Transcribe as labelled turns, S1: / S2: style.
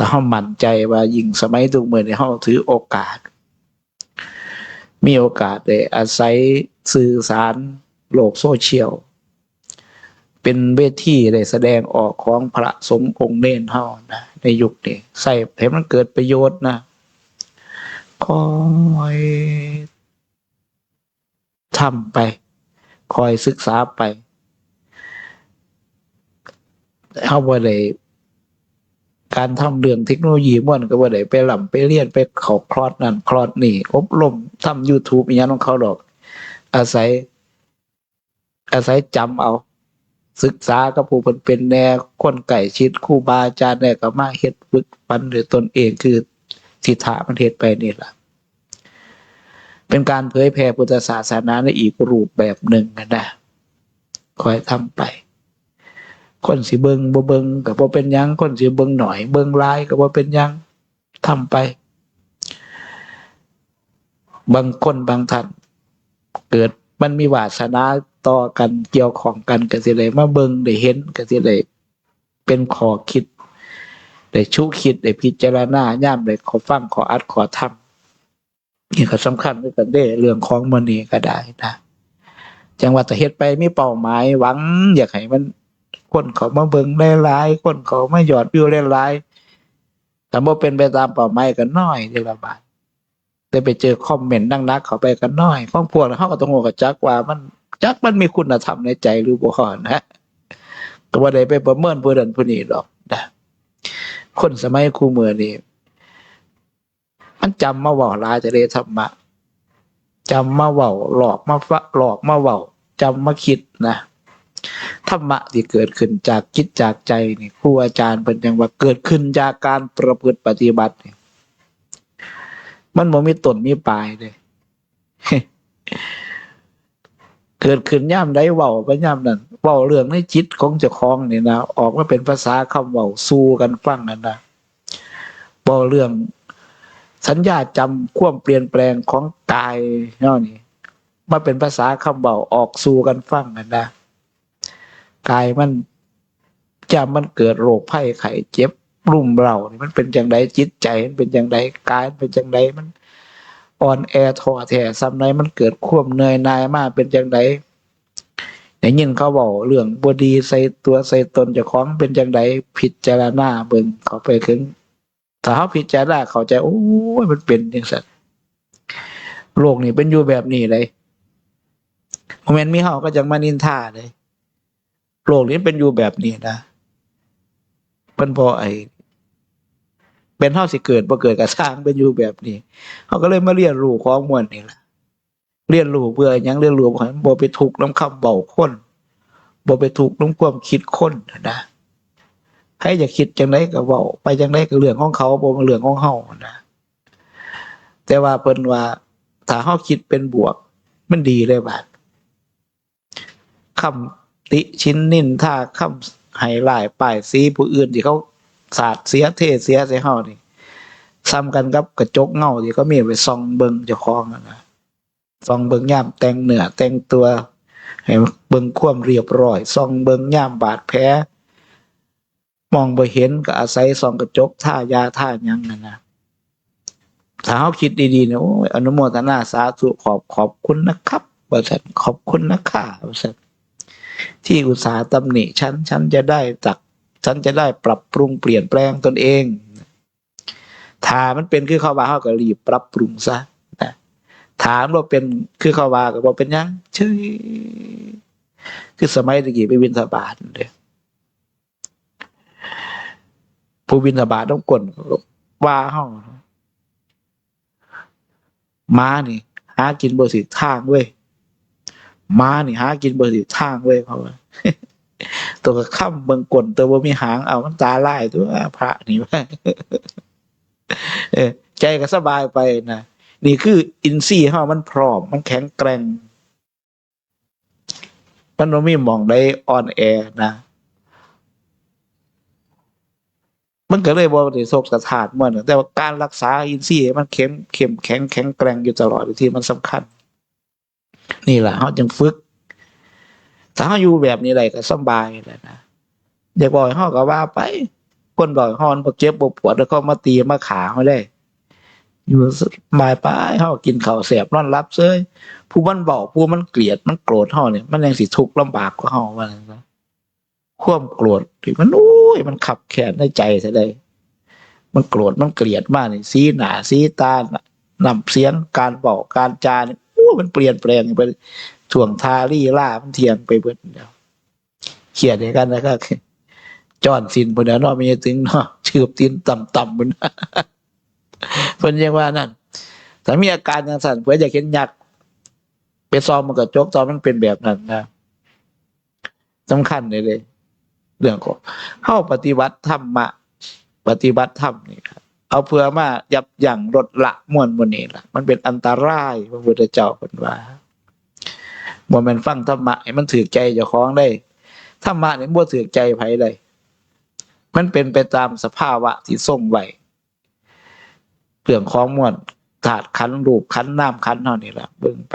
S1: แต่เฮามั่นใจว่ายิ่งสมัยทุกมื้อนี้เฮาถือโอกาส มีโอกาสได้อาศัยสื่อสารโลกโซเชียล เป็นเวทีได้แสดงออกของพระสงฆ์องค์เน้นเฮานะในยุคนี้ใส่ให้มันเกิดประโยชน์นะคอยทำไป คอยศึกษาไปเฮาบ่ได้ การทำเรื่องเทคโนโลยีม่วนก็บ่ได้ไปหล่ำไปเรียนไปเขาคลอร์สนั่นคลอร์สนี่ อบรมทำ YouTube อีหยังของเขาดอก อาศัย อาศัยจำเอา ศึกษากับผู้เพิ่นเป็นแนวคนใกล้ชิดครูบาอาจารย์เนี่ยก็มาเฮ็ดฝึกปันด้วยตนเองคือสิทธะมันเฮ็ดไปนี่แหละเป็นการเผยแผ่พุทธศาสนาในอีกรูปแบบหนึ่งนะคอยทำไป คนสิเบิงบ่เบิงก็บ่เป็นยังคนสิเบิงหน่อย เบิงหลายก็บ่เป็นยังทำไป บางคนบางท่านเกิดมันมีวาสนาต่อกันเกี่ยวของกันก็สิเลยมาเบิงได้เห็นก็สิเลยเป็นขอคิดได้ชุคิดได้พิจารณาย่ามได้ขอฟังขออัดขอทำนี่ก็สำคัญด้วยกันเด้เรื่องของมันนี่ก็ได้นะจังหวัดตะเฮ็ดไปมีเป้าหมายหวัง อยากให้มัน คนเขามาเบิงได้หลายคนเขามาหยอดวิวได้หลายแต่บ่เป็นไปตามเป้าหมายก็น้อยเดียวละบาทได้ไปเจอคอมเมนต์นักๆเขาไปกันน้อยของพวกเขาก็ต้องโง่กับจักว่ามันจักมันมีคุณธรรมในใจหรือบ่นะก็บ่ได้ไปประเมินผู้นั้นผู้นี้หรอกนะคนสมัยคู่มือนี่มันจำมาเว้าลายจะได้ธรรมะจำมาเว้าหลอกมาฟะหลอกมาเว้าจำมาคิดนะ ธรรมะที่เกิดขึ้นจากจิตจากใจนี่ครูอาจารย์เป็นจังว่าเกิดขึ้นจากการประพฤติปฏิบัตินี่มันบ่มีต้นมีปลายเลยเกิดขึ้นย่ามใดเว้าไปย่ามนั้นเว้าเรื่องในจิตของเจ้าของนี่นะออกมาเป็นภาษาคำเว้าสู้กันฟังนั่นนะเว้าเรื่องสัญญาจำควมเปลี่ยนแปลงของกายเนาะนี่มาเป็นภาษาคำเว้าออกสู่กันฟังนั่นนะ กายมันจำมันเกิดโรคภัยไข้เจ็บรุ่มเรานี่มันเป็นจังไดจิตใจมันเป็นจังไดกายเป็นจังไดมันอ่อนแอท้อแท้ซ้ำใดมันเกิดควมเหนื่อยนายมากเป็นจังไดได้ยินเขาบอกเรื่องบดีใส่ตัวใส่ตนเจ้าของเป็นจังไดพิดจารณาเบิ่งเขาไปถึงถ้าเฮาพิดจารณาเขาใจโอ้ยมันเป็นจังซั่นโลกนี่เป็นอยู่แบบนี้เลยบ่แม่นมีเฮาก็จังมานินทาเลย โลกนี้เป็นอยู่แบบนี้นะเพิ่นพอไอเป็นเฮาสิเกิดบ่เกิดก็สร้างเป็นอยู่แบบนี้เขาก็เลยมาเรียนรู้ของมวลนี่ล่ะเรียนรู้เพื่อยังเรียนรู้ให้บ่ไปทุกข์นำคำเว้าคนบ่ไปทุกข์นำความคิดคนนะให้จะคิดจังไดก็เว้าไปจังไดก็เรื่องของเขาบ่เป็นเรื่องของเฮานะแต่ว่าเพิ่นว่าถ้าเฮาคิดเป็นบวก มันดีเลยบาดคำ ติชินนินถ้าคำให้ร้ายป้ายสีผู้อื่นที่เขาสาดเสียเทเสียใส่เฮานี่ซ้ำกันกับกระจกเงาที่เขามีไว้ส่องเบิงเจ้าของนั่นะส่องเบิงย่ามแต่งเนื้อแต่งตัวให้เบิ่งความเรียบร้อยส่องเบิงย่ามบาดแผลมองบ่เห็นก็อาศัยส่องกระจกท่ายาท่ายังนั่นนะถ้าเฮาคิดดีๆเนี่ยโอ้ยอนุโมทนาสาธุขอบขอบคุณนะครับว่าซั่นขอบคุณนะค่ะว่าซั่น ที่อุตสาห์ตำหนิฉัน ฉันจะได้จากฉันจะได้ปรับปรุงเปลี่ยนแปลงตนเอง ถามันเป็นคือเขาว่าเขาก็รีบปรับปรุงซะนะถามว่าเป็นคือเขาว่าก็บอกเป็นยังชื่อคือสมัยตะกี้ไปวินทบาทเด้ผู้วินทบาทต้องกลว่าเฮาม้านี่ หากินบ่สิทางเว้ย ม้านี่หากินบ่สิทางเว้ยเพราะว่าตัวก็ค่ำเบิงกลตัวบ่มีหางเอามันตาไลายตัวพระนี่ว่าใจก็สบายไปนะนี่คืออินทรีย์เฮามันพร้อม มันแข็งแกร่ง มันบ่มีหมองได้อ่อนแอนะมันก็เลยบ่ได้โศกสะท้านเหมือนแต่ว่าการรักษาอินทรีย์มันเข้มเข้มแข็งแข็งแกร่งอยู่ตลอดที่มันสำคัญ นี่แหละเฮาจึงฝึก ถ้าเฮาอยู่แบบนี้ได้ก็สบายแหละนะอยากบ่อกให้เฮาก็ว่าไป คนบ่อกฮอนบ่เจ็บบ่ปวดแล้วก็มาตีมาขาเฮาได้ อยู่สบายไปเฮากินข้าวแสบนอนรับเซยผู้มันเบาผู้มันเกลียดมันโกรธเฮาเนี่ยมันยังสิทุกข์ลำบากกว่าเฮาว่าซั่นะความโกรธที่มันโอ้ยมันขับแค้นในใจซะเลยมันโกรธมันเกลียดมากนี่สีหนาสีตาน้ำเสียงการเว้าการจานี่ มันเปลี่ยนแปลงไปช่วงทารี่ล่ามันเทียงไปเบิดแล้วเครียดให้กันนะครับจอนสินพุ่นน่ะเนาะมีถึงเนาะชืบตีนต่ำๆพุ่นน่ะเพิ่นยังว่านั่นถ้ามีอาการจังสั่นเพื่ออยากเห็นยักษ์ไปซ้อมมันกระจกซอมมันเป็นแบบนั้นนะสำคัญเลยเลย เรื่องของเฮาปฏิบัติธรรมะ ปฏิบัติธรรมนี่ครับ เอาเพื่อมายับยั้งลดละมวลมวนี้ละมันเป็นอันตรายพระพุทธเจ้าเพิ่นว่าบ่แม่นฟังธรรมะให้มันถือใจเจ้าของได้ธรรมะนี่บ่ถือใจไผเลยมันเป็นไปตามสภาวะที่ทรงไว้เรื่องของมวลธาตุขันรูปขันน้ำขันธ์เท่านี้แหละเบิ่งไป